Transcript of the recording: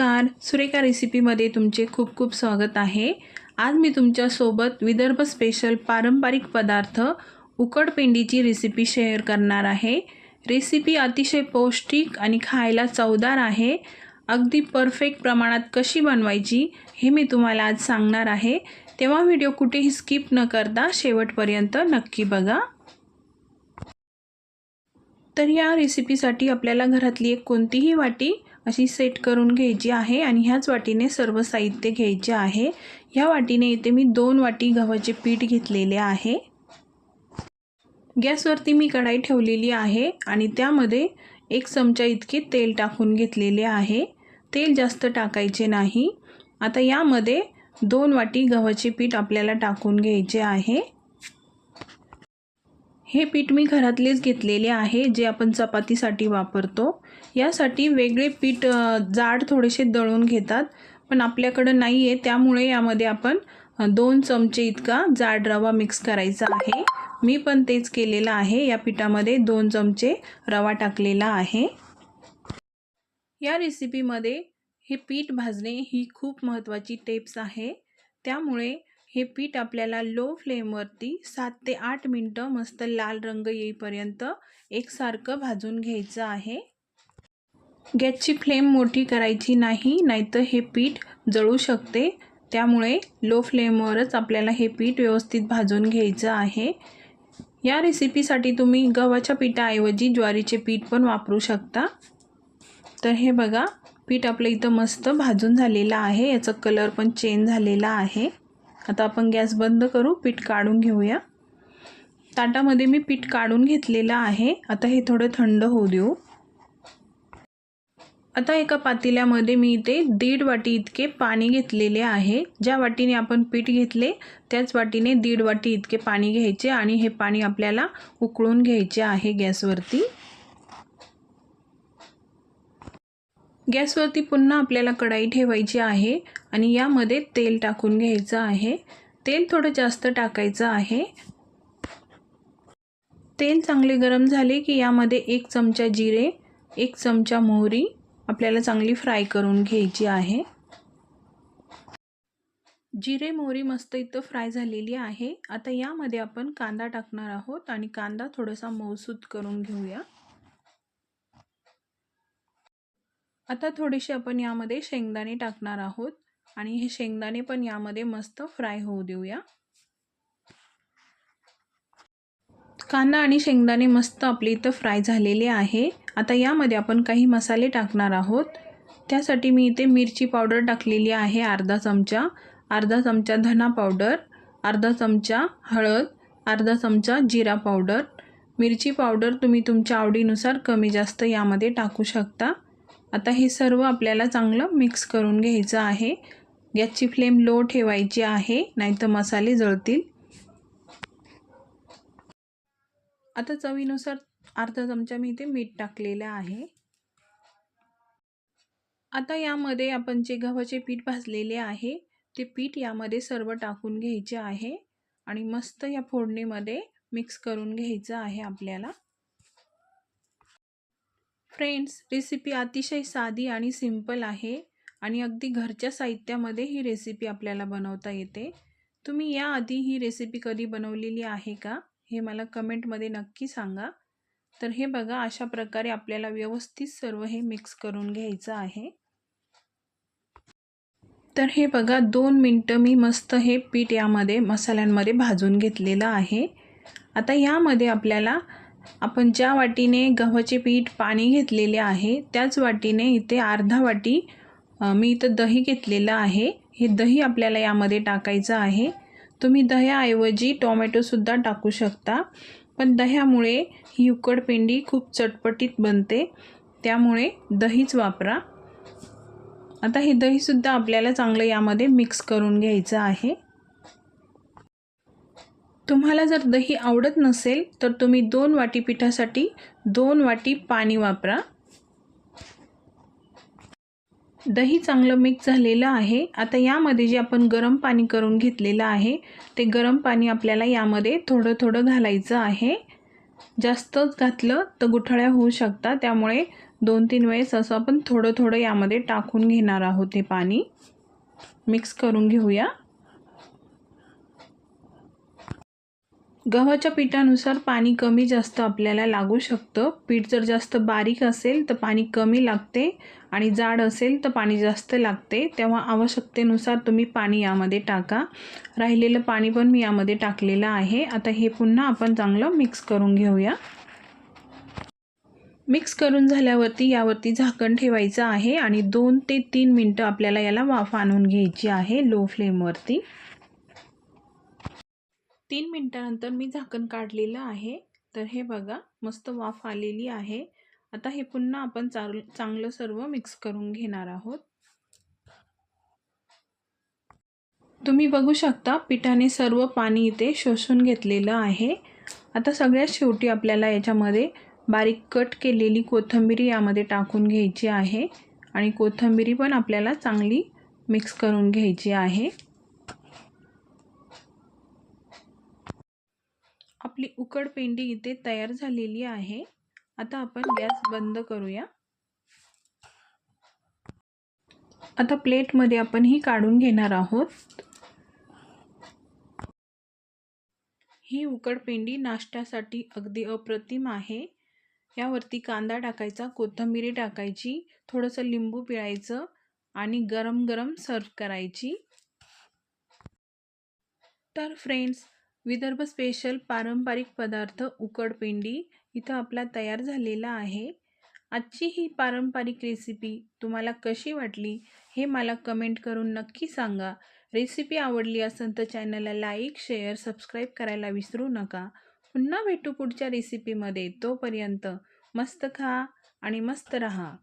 नमस्कार. सुरेखा रेसिपीमध्ये तुमचे खूप खूप स्वागत आहे. आज मी तुमच्यासोबत विदर्भ स्पेशल पारंपरिक पदार्थ उकडपेंडीची रेसिपी शेअर करणार आहे. रेसिपी अतिशय पौष्टिक आणि खायला चवदार आहे. अगदी परफेक्ट प्रमाणात कशी बनवायची हे मी तुम्हाला आज सांगणार आहे. तेव्हा व्हिडिओ कुठेही स्किप न करता शेवटपर्यंत नक्की बघा. तर या रेसिपीसाठी आपल्याला घरातली एक कोणतीही वाटी अशी सेट करून घ्यायची आहे आणि ह्याच वाटीने सर्व साहित्य घ्यायचे आहे. ह्या वाटीने इथे मी दोन वाटी गव्हाचे पीठ घेतलेले आहे. गॅसवरती मी कढाई ठेवलेली आहे आणि त्यामध्ये एक चमचा इतके तेल टाकून घेतलेले आहे. तेल जास्त टाकायचे नाही. आता यामध्ये दोन वाटी गव्हाचे पीठ आपल्याला टाकून घ्यायचे आहे. हे पीठ मी घरातलेच घेतलेले आहे जे आपण चपातीसाठी वापरतो. यासाठी वेगळे पीठ जाड थोडेसे दळून घेतात पण आपल्याकडं नाही आहे त्यामुळे यामध्ये आपण दोन चमचे इतका जाड रवा मिक्स करायचा आहे. मी पण तेच केलेलं आहे. या पिठामध्ये दोन चमचे रवा टाकलेला आहे. या रेसिपीमध्ये हे पीठ भाजणे ही खूप महत्त्वाची टिप्स आहे. त्यामुळे हे पीठ आपल्याला लो फ्लेमवरती सात ते आठ मिनटं मस्त लाल रंग येईपर्यंत एकसारखं भाजून घ्यायचं आहे. गॅसची फ्लेम मोठी करायची नाही नाहीतर हे पीठ जळू शकते. त्यामुळे लो फ्लेमवरच आपल्याला हे पीठ व्यवस्थित भाजून घ्यायचं आहे. या रेसिपीसाठी तुम्ही गव्हाच्या पिठाऐवजी ज्वारीचे पीठ पण वापरू शकता. तर हे बघा पीठ आपलं इथं मस्त भाजून झालेलं आहे याचा कलर पण चेंज झालेला आहे. आता आपण गॅस बंद करू पीठ काढून घेऊया. ताटामध्ये मी पीठ काढून घेतलेलं आहे. आता हे थोडं थंड होऊ देऊ. आता एका पातेल्यामध्ये मी इथे दीड वाटी इतके पाणी घेतलेले आहे. ज्या वाटीने आपण पीठ घेतले त्याच वाटीने दीड वाटी इतके पाणी घ्यायचे आणि हे पाणी आपल्याला उकळून घ्यायचे आहे गॅसवरती. गॅसवरती पुन्हा आपल्याला कढाई ठेवायची आहे आणि यामध्ये तेल टाकून घ्यायचं आहे. तेल थोडं जास्त टाकायचं आहे. तेल चांगले गरम झाले की यामध्ये एक चमचा जिरे एक चमचा मोहरी आपल्याला चांगली फ्राय करून घ्यायची आहे. जिरे मोहरी मस्त इथं फ्राय झालेली आहे. आता यामध्ये आपण कांदा टाकणार आहोत आणि कांदा थोडासा मऊसूत करून घेऊया. आता थोडीशी आपण यामध्ये शेंगदाणे टाकणार आहोत आणि हे शेंगदाणे पण यामध्ये मस्त फ्राय होऊ देऊया. कांदा आणि शेंगदाणे मस्त आपले इथं फ्राय झालेले आहे. आता यामध्ये आपण काही मसाले टाकणार आहोत. त्यासाठी मी इथे मिरची पावडर टाकलेली आहे अर्धा चमचा. अर्धा चमचा धना पावडर अर्धा चमचा हळद अर्धा चमचा जिरा पावडर. मिरची पावडर तुम्ही तुमच्या आवडीनुसार कमी जास्त यामध्ये टाकू शकता. आता हे सर्व आपल्याला चांगलं मिक्स करून घ्यायचं आहे. गॅसची फ्लेम लो ठेवायची आहे नाहीतर मसाले जळतील. आता चवीनुसार अर्धा चमचा मी इथे मीठ टाकलेलं आहे. आता यामध्ये आपण जे गव्हाचे पीठ भाजलेले आहे ते पीठ यामध्ये सर्व टाकून घ्यायचे आहे. आणि मस्त या फोडणीमध्ये मिक्स करून घ्यायचं आहे आपल्याला. फ्रेंड्स रेसिपी अतिशय साधी आणि सिंपल आहे आणि अगदी घरच्या साहित्यामध्ये ही रेसिपी आपल्याला बनवता येते. तुम्ही याआधी ही रेसिपी कधी बनवलेली आहे का? हे मला कमेंटमध्ये नक्की सांगा. तर हे बघा अशा प्रकारे आपल्याला व्यवस्थित सर्व हे मिक्स करून घ्यायचं आहे. तर हे बघा दोन मिनटं मी मस्त हे पीठ यामध्ये मसाल्यांमध्ये भाजून घेतलेलं आहे. आता यामध्ये आपल्याला आपण ज्या वाटीने गव्हाचे पीठ पाणी घेतलेले आहे त्याच वाटीने इथे अर्धा वाटी मी इथं दही घेतलेलं आहे. हे दही आपल्याला यामध्ये टाकायचं आहे. तुम्ही दह्याऐवजी टोमॅटोसुद्धा टाकू शकता. पण दह्यामुळे ही उकडपेंडी खूप चटपटीत बनते. त्यामुळे दहीच वापरा. आता हे दहीसुद्धा आपल्याला चांगलं यामध्ये मिक्स करून घ्यायचं आहे. तुम्हाला जर दही आवडत नसेल तर तुम्ही दोन वाटी पिठासाठी दोन वाटी पाणी वापरा. दही चांगलं मिक्स झालेलं आहे. आता यामध्ये जे आपण गरम पाणी करून घेतलेलं आहे ते गरम पाणी आपल्याला यामध्ये थोडं थोडं घालायचं आहे. जास्तच घातलं तर गुठळ्या होऊ शकतात त्यामुळे दोन तीन वेळेस असं आपण थोडं थोडं यामध्ये टाकून घेणार आहोत हे पाणी. मिक्स करून घेऊया. गव्हाच्या पिठानुसार पाणी कमी जास्त आपल्याला लागू शकतं. पीठ जर जास्त बारीक असेल तर पाणी कमी लागते आणि जाड असेल तर पाणी जास्त लागते. तेव्हा आवश्यकतेनुसार तुम्ही पाणी यामध्ये टाका. राहिलेलं पाणी पण मी यामध्ये टाकलेलं आहे. आता हे पुन्हा आपण चांगलं मिक्स करून घेऊया. मिक्स करून झाल्यावरती यावरती झाकण ठेवायचं आहे आणि दोन ते तीन मिनटं आपल्याला याला वाफ आणून घ्यायची आहे लो फ्लेमवरती तीन मिनटानंतर मी झाकण काढलेलं आहे. तर हे बघा मस्त वाफ आलेली आहे. आता हे पुन्हा आपण चाल चांगलं सर्व मिक्स करून घेणार आहोत. तुम्ही बघू शकता पिठाने सर्व पाणी इथे शोषून घेतलेलं आहे. आता सगळ्यात शेवटी आपल्याला याच्यामध्ये बारीक कट केलेली कोथिंबिरी यामध्ये टाकून घ्यायची आहे. आणि कोथिंबिरी पण आपल्याला चांगली मिक्स करून घ्यायची आहे. आपली उकड पेंडी इथे तयार झालेली आहे. आता आपण गॅस बंद करूया. आता प्लेटमध्ये आपण ही काढून घेणार आहोत. ही उकड पेंडी नाश्त्यासाठी अगदी अप्रतिम आहे. यावरती कांदा टाकायचा कोथंबिरी टाकायची थोडंसं लिंबू पिळायचं आणि गरम गरम सर्व करायची. तर फ्रेंड्स विदर्भ स्पेशल पारंपरिक पदार्थ उकडपेंडी इथं आपला तयार झालेला आहे. आजची ही पारंपरिक रेसिपी तुम्हाला कशी वाटली हे मला कमेंट करून नक्की सांगा. रेसिपी आवडली असेल तर चॅनलला लाईक शेअर सबस्क्राईब करायला विसरू नका. पुन्हा भेटू पुढच्या रेसिपीमध्ये तोपर्यंत मस्त खा आणि मस्त रहा.